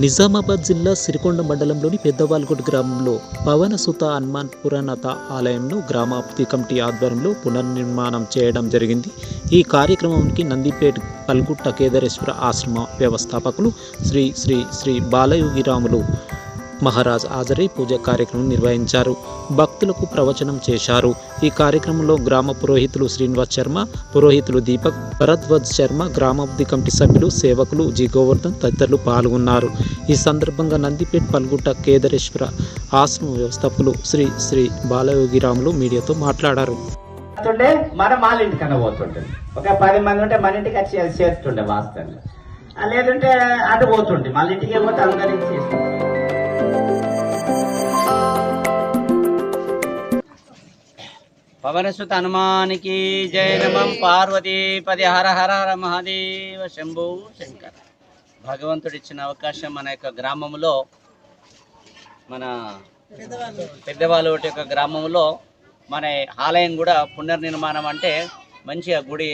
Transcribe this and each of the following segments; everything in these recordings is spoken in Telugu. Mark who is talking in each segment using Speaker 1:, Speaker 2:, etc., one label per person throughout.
Speaker 1: నిజామాబాద్ జిల్లా సిరికొండ మండలంలోని పెద్దవాల్గొడ్ గ్రామంలో పవనసుత హనుమాన్ పురాణత ఆలయంను గ్రామాభివృద్ధి కమిటీ ఆధ్వర్యంలో పునర్నిర్మాణం చేయడం జరిగింది. ఈ కార్యక్రమానికి నందిపేట్ పల్గుట్ట కేదారేశ్వర ఆశ్రమ వ్యవస్థాపకులు శ్రీ శ్రీ శ్రీ బాలయోగిరాములు మహారాజ్ హాజరై పూజ కార్యక్రమం నిర్వహించారు. భక్తులకు ప్రవచనం చేశారు. ఈ కార్యక్రమంలో గ్రామ పురోహితులు శ్రీనివాస్ శర్మ పురోహితులు దీపక్ భరద్వజ్ శర్మ గ్రామాభివృద్ధి కమిటీ సభ్యులు సేవకులు జి. గోవర్ధన్ తదితరులు పాల్గొన్నారు. ఈ సందర్భంగా నందిపేట్ పల్గుట్ట కేదారేశ్వర ఆశ్రమ వ్యవస్థాపకులు శ్రీ శ్రీ బాలయోగిరాములు మీడియాతో మాట్లాడారు.
Speaker 2: పోతుండే మనం వాళ్ళ ఇంటికన్నా పోతుండే ఒక పది మంది ఉంటే మన ఇంటికి వచ్చి చేస్తుండే లేదంటే అటు పోతుండే. మళ్ళీ ఇంటికి పోతే అందరికి చేస్తుండే పవనసుత హనుమానికి జయ నమం పార్వతీపది హర హర హర మహాదేవ శంభు శంకర. భగవంతుడు ఇచ్చిన అవకాశం మన యొక్క గ్రామంలో మన పెద్దవాళ్ళ యొక్క గ్రామంలో మన ఆలయం కూడా పునర్నిర్మాణం అంటే మంచిగా గుడి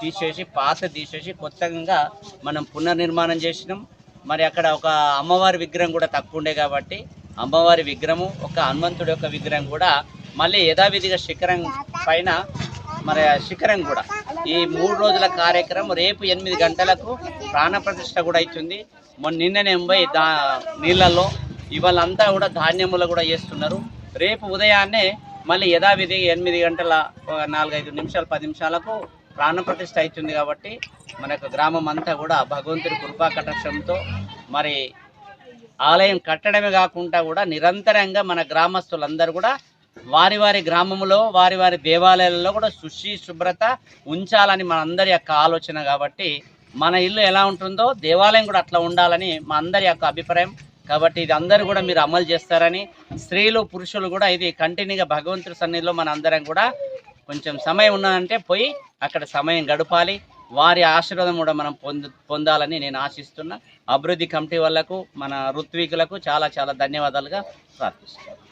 Speaker 2: తీసేసి పాత తీసేసి కొత్తగా మనం పునర్నిర్మాణం చేసినాం. మరి అక్కడ ఒక అమ్మవారి విగ్రహం కూడా తక్కువ ఉండే కాబట్టి అమ్మవారి విగ్రహము ఒక హనుమంతుడి యొక్క విగ్రహం కూడా మళ్ళీ యథావిధిగా శిఖరం పైన మరి శిఖరం కూడా. ఈ మూడు రోజుల కార్యక్రమం రేపు ఎనిమిది గంటలకు ప్రాణప్రతిష్ఠ కూడా అవుతుంది. మొన్న నిన్ననే పోయి దా నీళ్ళల్లో ఇవాళంతా కూడా ధాన్యములు కూడా చేస్తున్నారు రేపు ఉదయాన్నే మళ్ళీ యథావిధి ఎనిమిది గంటల ఒక నాలుగైదు నిమిషాలు పది నిమిషాలకు ప్రాణప్రతిష్ఠ అవుతుంది కాబట్టి మన యొక్క గ్రామం అంతా కూడా భగవంతుడి కృపా కటాక్షంతో మరి ఆలయం కట్టడమే కాకుండా కూడా నిరంతరంగా మన గ్రామస్తులందరూ కూడా వారి వారి గ్రామంలో వారి వారి దేవాలయాలలో కూడా శుచి శుభ్రత ఉంచాలని మనందరి యొక్క ఆలోచన కాబట్టి మన ఇల్లు ఎలా ఉంటుందో దేవాలయం కూడా అట్లా ఉండాలని మా అందరి యొక్క అభిప్రాయం. కాబట్టి ఇది అందరూ కూడా మీరు అమలు చేస్తారని స్త్రీలు పురుషులు కూడా ఇది కంటిన్యూగా భగవంతుడి సన్నిధిలో మన అందరం కూడా కొంచెం సమయం ఉన్నదంటే పోయి అక్కడ సమయం గడపాలి. వారి ఆశీర్వాదం కూడా మనం పొందు పొందాలని నేను ఆశిస్తున్నా. అభివృద్ధి కమిటీ వాళ్ళకు మన ఋత్వికులకు చాలా చాలా ధన్యవాదాలుగా ప్రార్థిస్తున్నాను.